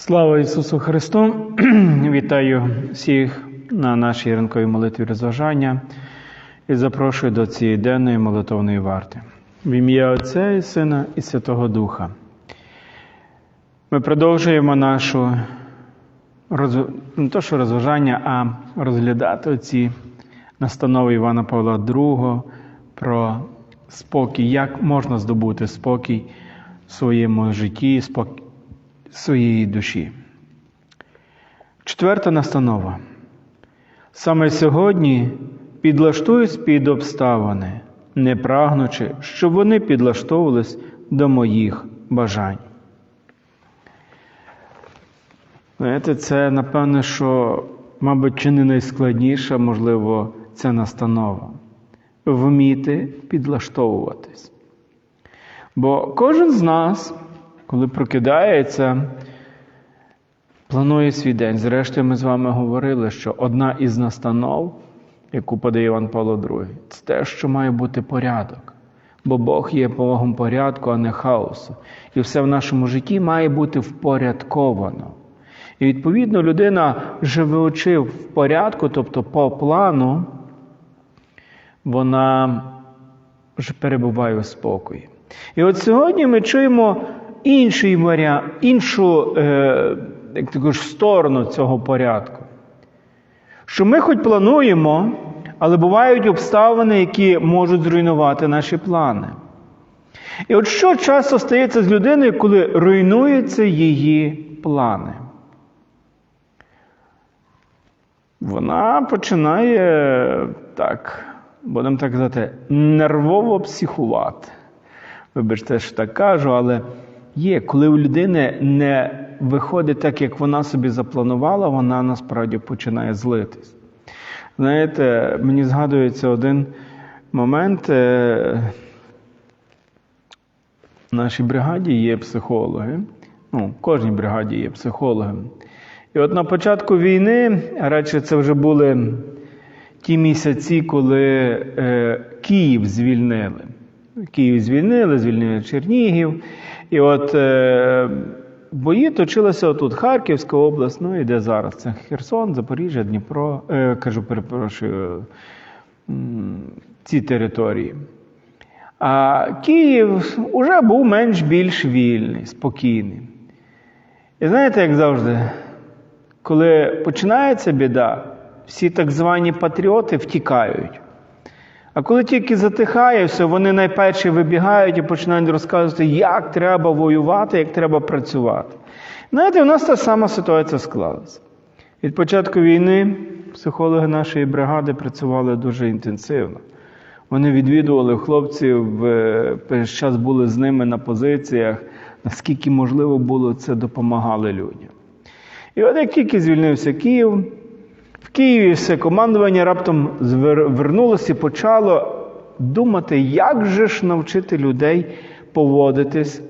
Слава Ісусу Христу! Вітаю всіх на нашій ранковій молитві розважання і запрошую до цієї денної молитовної варти. В ім'я Отця і Сина і Святого Духа. Ми продовжуємо нашу роз... не то, що розважання, а розглядати ці настанови Івана Павла II про спокій, як можна здобути спокій в своєму житті, спокій своєї душі. Четверта настанова. Саме сьогодні підлаштуюсь під обставини, не прагнучи, щоб вони підлаштовувались до моїх бажань. Знаєте, це, напевне, що, мабуть, чи не найскладніша, можливо, ця настанова. Вміти підлаштовуватись. Бо кожен з нас коли прокидається, планує свій день. Зрештою, ми з вами говорили, що одна із настанов, яку подає Іван Павло II, це те, що має бути порядок. Бо Бог є Богом порядку, а не хаосу. І все в нашому житті має бути впорядковано. І відповідно людина, живучи в порядку, тобто по плану, вона вже перебуває у спокої. І от сьогодні ми чуємо інший варіант, іншу е, як таку сторону цього порядку. Що ми хоч плануємо, але бувають обставини, які можуть зруйнувати наші плани. І от що часто стається з людиною, коли руйнуються її плани? Вона починає так, будемо так казати, нервово психувати. Вибачте, що так кажу, але є, коли у людини не виходить так, як вона собі запланувала, вона насправді починає злитись. Знаєте, мені згадується один момент. Е, в нашій бригаді є психологи. Ну, в кожній бригаді є психологи. І от на початку війни, радше це вже були ті місяці, коли е, Київ звільнили. Київ звільнили, звільнили Чернігів. І от е, бої точилися отут Харківська область, ну і де зараз? Це Херсон, Запоріжжя, Дніпро, е, кажу, перепрошую, ці території. А Київ вже був менш-більш вільний, спокійний. І знаєте, як завжди, коли починається біда, всі так звані патріоти втікають. А коли тільки затихає, все, вони найперші вибігають і починають розказувати, як треба воювати, як треба працювати. Знаєте, у нас та сама ситуація склалася. Від початку війни психологи нашої бригади працювали дуже інтенсивно. Вони відвідували хлопців, весь час були з ними на позиціях, наскільки можливо було, це допомагали людям. І от як тільки звільнився Київ, Києві все командування раптом звернулося і почало думати, як же ж навчити людей поводитись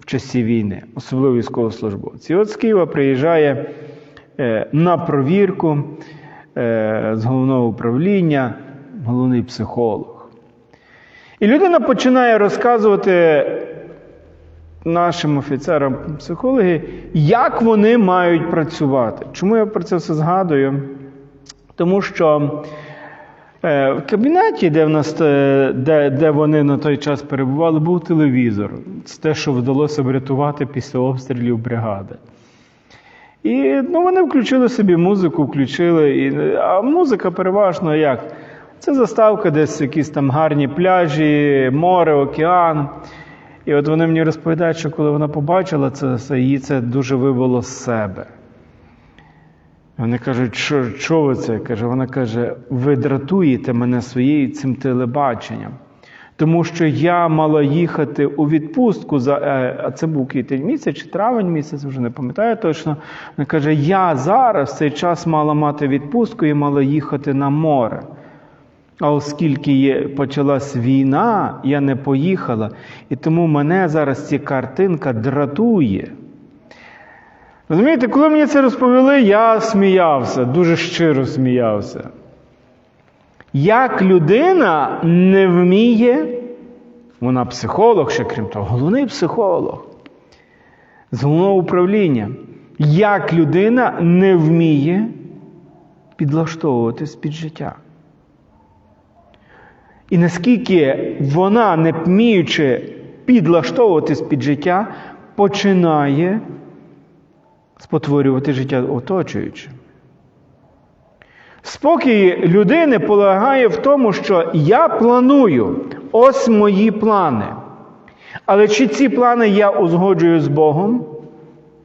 в часі війни, особливо військовослужбовці. І от з Києва приїжджає е, на провірку е, з головного управління головний психолог. І людина починає розказувати нашим офіцерам психологи, як вони мають працювати. Чому я про це все згадую? Тому що е, в кабінеті, де в нас, е, де, де вони на той час перебували, був телевізор. Це те, що вдалося врятувати після обстрілів бригади. І ну, вони включили собі музику, включили. І, А музика переважно як? Це заставка, десь якісь там гарні пляжі, море, океан. І от вони мені розповідають, що коли вона побачила це, її це дуже вивело з себе. Вони кажуть, що що ви це? Каже, Вона каже, ви дратуєте мене своєю цим телебаченням. Тому що я мала їхати у відпустку, за, е, а це був квітень місяць чи травень місяць, вже не пам'ятаю точно. Вона каже, я зараз цей час мала мати відпустку і мала їхати на море. А оскільки є, почалась війна, я не поїхала. І тому мене зараз ця картинка дратує. Розумієте, коли мені це розповіли, я сміявся, дуже щиро сміявся. Як людина не вміє, вона психолог, ще крім того, головний психолог з головного управління. як людина не вміє підлаштовуватись під життя. І наскільки вона, не вміючи підлаштовуватись під життя, починає спотворювати життя оточуюче. Спокій людини полягає в тому, що я планую ось мої плани. Але чи ці плани я узгоджую з Богом?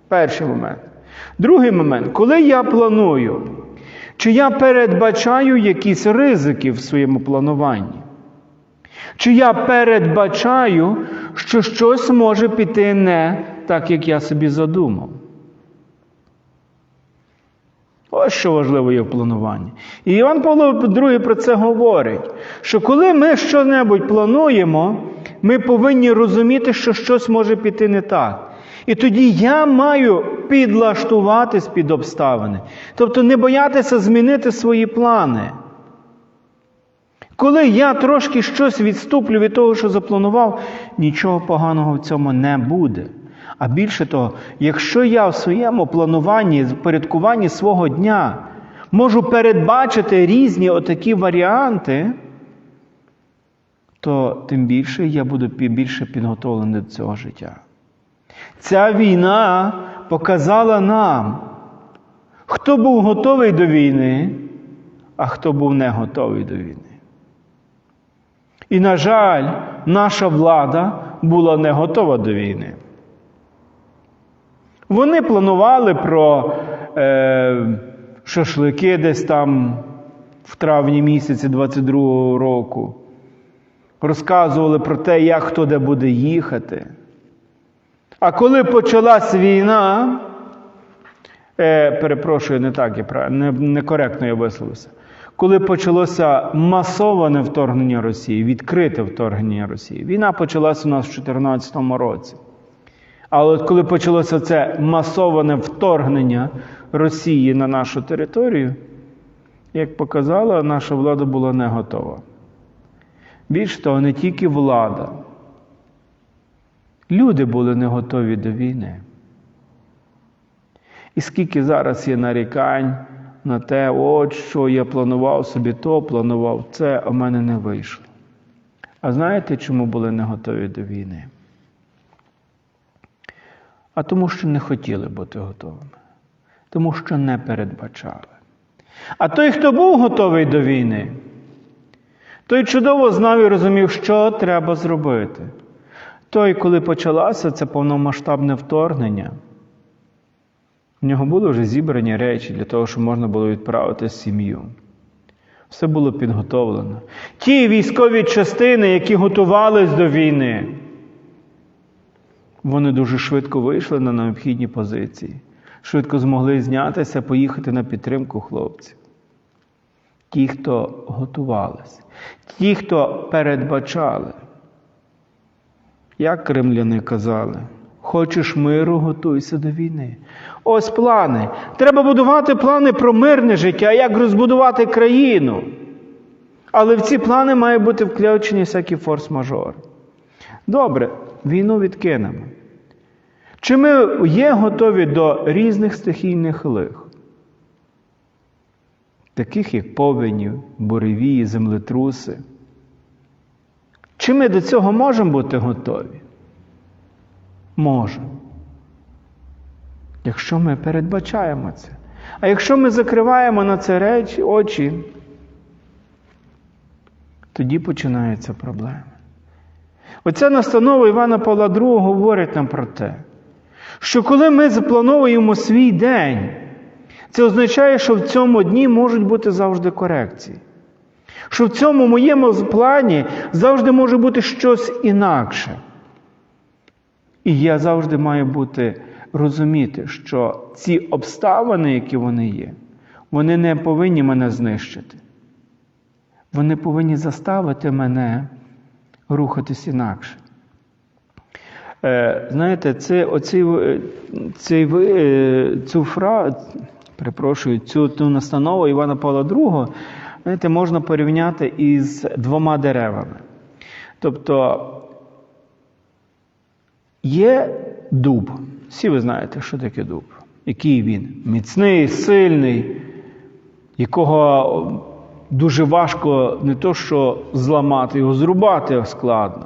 Перший момент. Другий момент, коли я планую, чи я передбачаю якісь ризики в своєму плануванні? Чи я передбачаю, що щось може піти не так, як я собі задумав? Ось що важливо є в плануванні. І Іван Павло II про це говорить, що коли ми щось плануємо, ми повинні розуміти, що щось може піти не так. І тоді я маю підлаштуватись під обставини. Тобто не боятися змінити свої плани. Коли я трошки щось відступлю від того, що запланував, нічого поганого в цьому не буде. А більше того, якщо я в своєму плануванні, порядкуванні свого дня можу передбачити різні отакі варіанти, то тим більше я буду більше підготовлений до цього життя. Ця війна показала нам, хто був готовий до війни, а хто був не готовий до війни. І, на жаль, наша влада була не готова до війни. Вони планували про е, шашлики десь там в травні місяці 22-го року. Розказували про те, як хто де буде їхати. А коли почалась війна, е, перепрошую, не так я не, некоректно я висловився. Коли почалося масоване вторгнення Росії, відкрите вторгнення Росії, війна почалася у нас в 2014 році. Але от коли почалося це масоване вторгнення Росії на нашу територію, як показала, наша влада була не готова. Більш того, не тільки влада. Люди були не готові до війни. І скільки зараз є нарікань на те, от що я планував собі то, планував це, а в мене не вийшло. А знаєте, чому були не готові до війни? А тому, що не хотіли бути готовими, тому що не передбачали. А той, хто був готовий до війни, той чудово знав і розумів, що треба зробити. Той, коли почалося це повномасштабне вторгнення, в нього були вже зібрані речі для того, щоб можна було відправити сім'ю. Все було підготовлено. Ті військові частини, які готувались до війни, вони дуже швидко вийшли на необхідні позиції, швидко змогли знятися, поїхати на підтримку хлопців. Ті, хто готувалися, ті, хто передбачали. Як кремляни казали, хочеш миру, готуйся до війни. Ось плани. Треба будувати плани про мирне життя, як розбудувати країну. Але в ці плани має бути включені всякі форс-мажори. Добре, війну відкинемо. Чи ми є готові до різних стихійних лих? Таких як повені, буревії, землетруси. Чи ми до цього можемо бути готові? Можемо. Якщо ми передбачаємо це. А якщо ми закриваємо на це речі, очі, тоді починаються проблеми. Оця настанова Івана Павла II говорить нам про те, що коли ми заплановуємо свій день, це означає, що в цьому дні можуть бути завжди корекції. Що в цьому моєму плані завжди може бути щось інакше. І я завжди маю бути розуміти, що ці обставини, які вони є, вони не повинні мене знищити. Вони повинні заставити мене рухатись інакше. Е, знаєте, це, оці, цей, цю фразу, перепрошую, цю, цю настанову Івана Павла II, знаєте, можна порівняти із двома деревами. Тобто є дуб. Всі ви знаєте, що таке дуб. який він міцний, сильний, якого дуже важко не то, що зламати, його зрубати складно.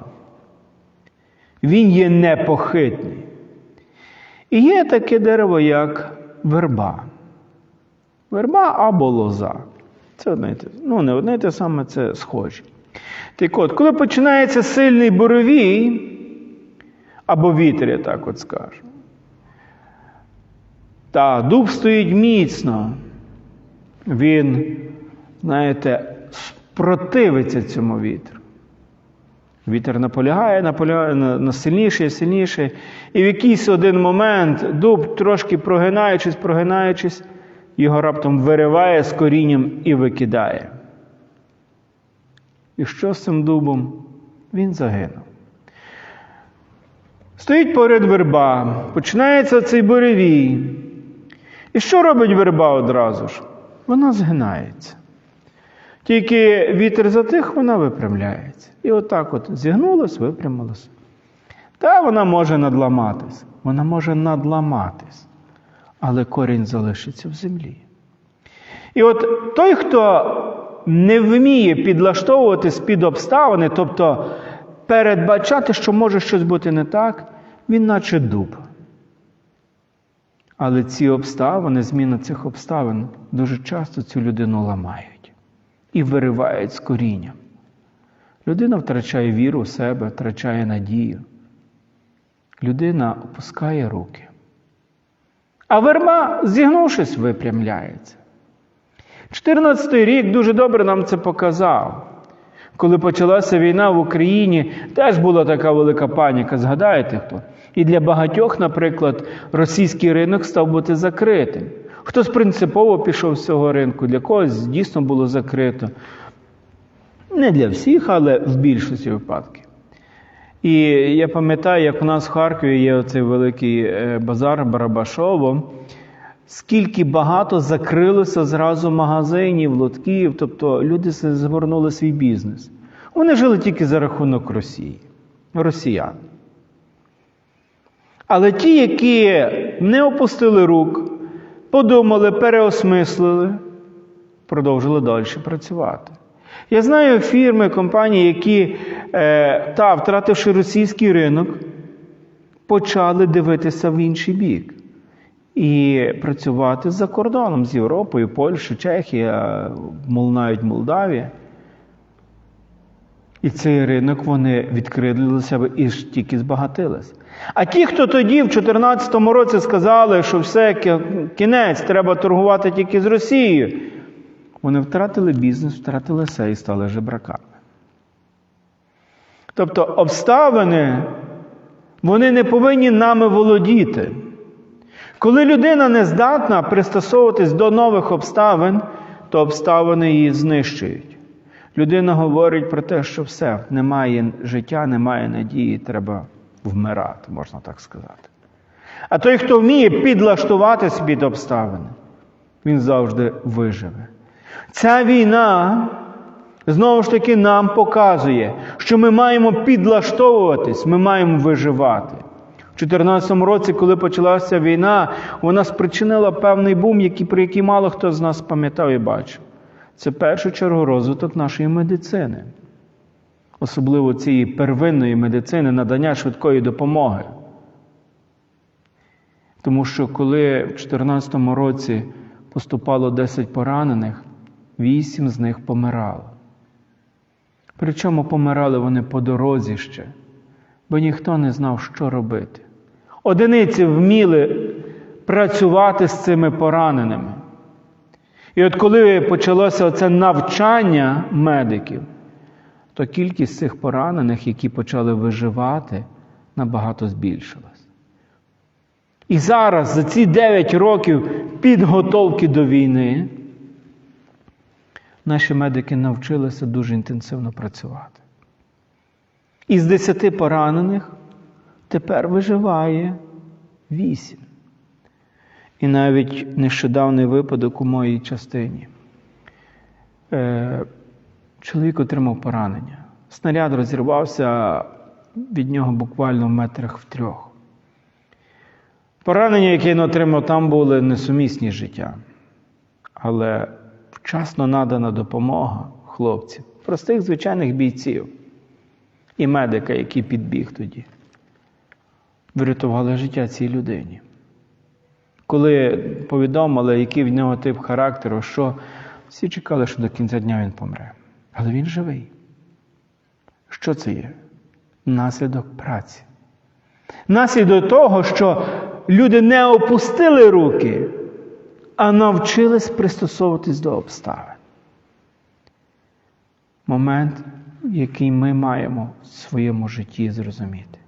Він є непохитний. І є таке дерево, як верба. Верба або лоза. Це одне те. Ну, не одне те саме, це схожі. Так от, коли починається сильний боровій, або вітер, я так от скажу. Та дуб стоїть міцно. Він, знаєте, противиться цьому вітру. Вітер наполягає, наполягає на, на сильніше і сильніше. І в якийсь один момент дуб, трошки прогинаючись, прогинаючись, його раптом вириває з корінням і викидає. І що з цим дубом? Він загинув. Стоїть поряд верба, починається цей буревій. І що робить верба одразу ж? Вона згинається. Тільки вітер затих, вона випрямляється. І отак от зігнулась, випрямилась. Та вона може надламатись. Вона може надламатись, але корінь залишиться в землі. І от той, хто не вміє підлаштовуватись під обставини, тобто передбачати, що може щось бути не так, він наче дуб. Але ці обставини, зміна цих обставин, дуже часто цю людину ламають і виривають з корінням. Людина втрачає віру в себе, втрачає надію. Людина опускає руки. А верба, зігнувшись, випрямляється. 14-й рік дуже добре нам це показав. Коли почалася війна в Україні, теж була така велика паніка. Згадаєте хто? І для багатьох, наприклад, російський ринок став бути закритим. Хтось принципово пішов з цього ринку, для когось дійсно було закрито. Не для всіх, але в більшості випадків. І я пам'ятаю, як у нас в Харкові є оцей великий базар Барабашово, скільки багато закрилося зразу магазинів, лотків, тобто люди згорнули свій бізнес. Вони жили тільки за рахунок Росії, росіян. Але ті, які не опустили рук, подумали, переосмислили, продовжили далі працювати. Я знаю фірми, компанії, які, е, та, втративши російський ринок, почали дивитися в інший бік і працювати за кордоном з Європою, Польщею, Чехія, навіть Молдавія. І цей ринок вони відкрили для себе і ж тільки збагатились. А ті, хто тоді, в 2014 році, сказали, що все кінець, треба торгувати тільки з Росією, вони втратили бізнес, втратили все і стали жебраками. Тобто обставини, вони не повинні нами володіти. Коли людина не здатна пристосовуватись до нових обставин, то обставини її знищують. Людина говорить про те, що все, немає життя, немає надії, треба вмирати, можна так сказати. А той, хто вміє підлаштуватись під обставини, він завжди виживе. Ця війна знову ж таки нам показує, що ми маємо підлаштовуватись, ми маємо виживати. У 2014 році, коли почалася війна, вона спричинила певний бум, який, про який мало хто з нас пам'ятав і бачив. Це в першу чергу розвиток нашої медицини, особливо цієї первинної медицини, надання швидкої допомоги. Тому що коли в 2014 році поступало 10 поранених, 8 з них помирало. Причому помирали вони по дорозі ще, бо ніхто не знав, що робити. Одиниці вміли працювати з цими пораненими. І от коли почалося це навчання медиків, то кількість цих поранених, які почали виживати, набагато збільшилась. І зараз, за ці 9 років підготовки до війни, наші медики навчилися дуже інтенсивно працювати. Із 10 поранених тепер виживає 8. І навіть нещодавний випадок у моїй частині. Чоловік отримав поранення. Снаряд розірвався від нього буквально в метрах в трьох. Поранення, які він отримав там, були несумісні з життям. Але вчасно надана допомога хлопців, простих звичайних бійців і медика, який підбіг тоді, врятували життя цій людині. Коли повідомили, який в нього тип характеру, що всі чекали, що до кінця дня він помре. Але він живий. Що це є? Наслідок праці. Наслідок того, що люди не опустили руки, а навчились пристосовуватись до обставин. Момент, який ми маємо в своєму житті зрозуміти.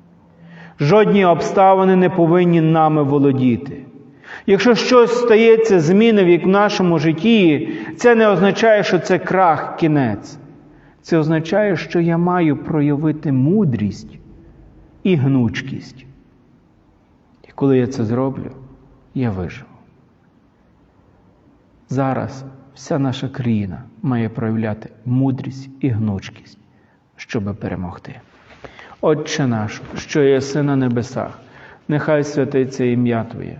Жодні обставини не повинні нами володіти. Якщо щось стається зміни в нашому житті, це не означає, що це крах, кінець. Це означає, що я маю проявити мудрість і гнучкість. І коли я це зроблю, я виживу. Зараз вся наша країна має проявляти мудрість і гнучкість, щоб перемогти. Отче наш, що єси на небесах, нехай святиться ім'я Твоє,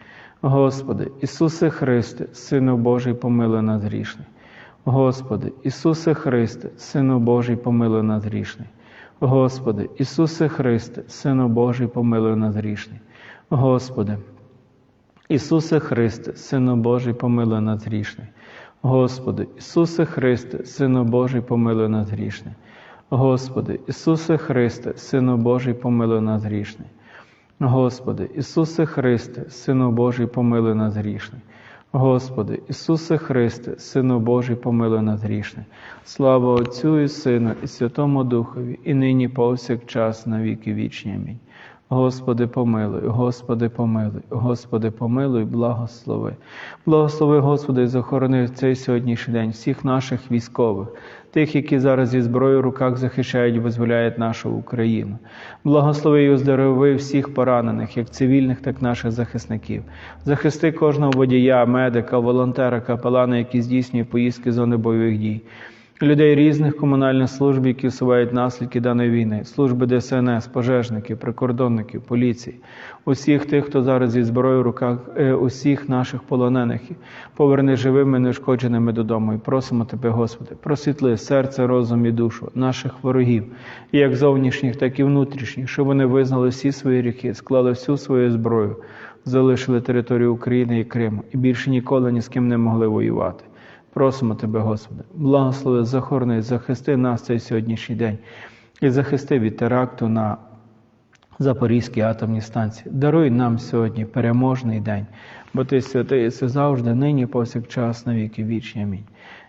Господи, Ісусе Христе, Сину Божий, помилуй нас грішний. Господи, Ісусе Христе, Сину Божий, помилуй нас грішний. Господи, Ісусе Христе, Сину Божий, помилуй нас грішний. Господи, Ісусе Христе, Сину Божий, помилуй нас грішний. Господи, Ісусе Христе, Сину Божий, помилуй нас грішний. Господи, Ісусе Христе, Сину Божий, помилуй нас грішний. Господи, Ісусе Христе, Сину Божий, помилуй нас грішний. Господи, Ісусе Христе, Сину Божий, помилуй нас грішний. Слава Отцю і Сину, і Святому Духові, і нині повсякчас на віки вічні. Амінь. Господи, помилуй, Господи, помилуй, Господи, помилуй, благослови. Благослови, Господи, і захорони в цей сьогоднішній день всіх наших військових, тих, які зараз зі зброєю в руках захищають і визволяють нашу Україну. Благослови і оздорови всіх поранених, як цивільних, так і наших захисників. Захисти кожного водія, медика, волонтера, капелана, які здійснюють поїздки зони бойових дій людей різних комунальних служб, які усувають наслідки даної війни, служби ДСНС, пожежників, прикордонників, поліції, усіх тих, хто зараз зі зброєю в руках, е, усіх наших полонених, поверни живими, неушкодженими додому. І просимо Тебе, Господи, просвітли серце, розум і душу наших ворогів, як зовнішніх, так і внутрішніх, щоб вони визнали всі свої гріхи, склали всю свою зброю, залишили територію України і Криму і більше ніколи ні з ким не могли воювати. Просимо Тебе, Господи, благослови, захорони, захисти нас цей сьогоднішній день і захисти від теракту на Запорізькій атомній станції. Даруй нам сьогодні переможний день, бо Ти святий, і завжди, нині, повсякчас, на віки вічні. Амінь.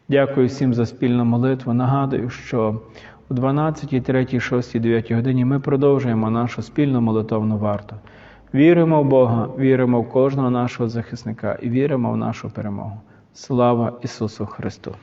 Дякую всім за спільну молитву. Нагадую, що о 12, 3, 6, 9 годині ми продовжуємо нашу спільну молитовну варту. Віримо в Бога, віримо в кожного нашого захисника і віримо в нашу перемогу. Слава Ісусу Христу!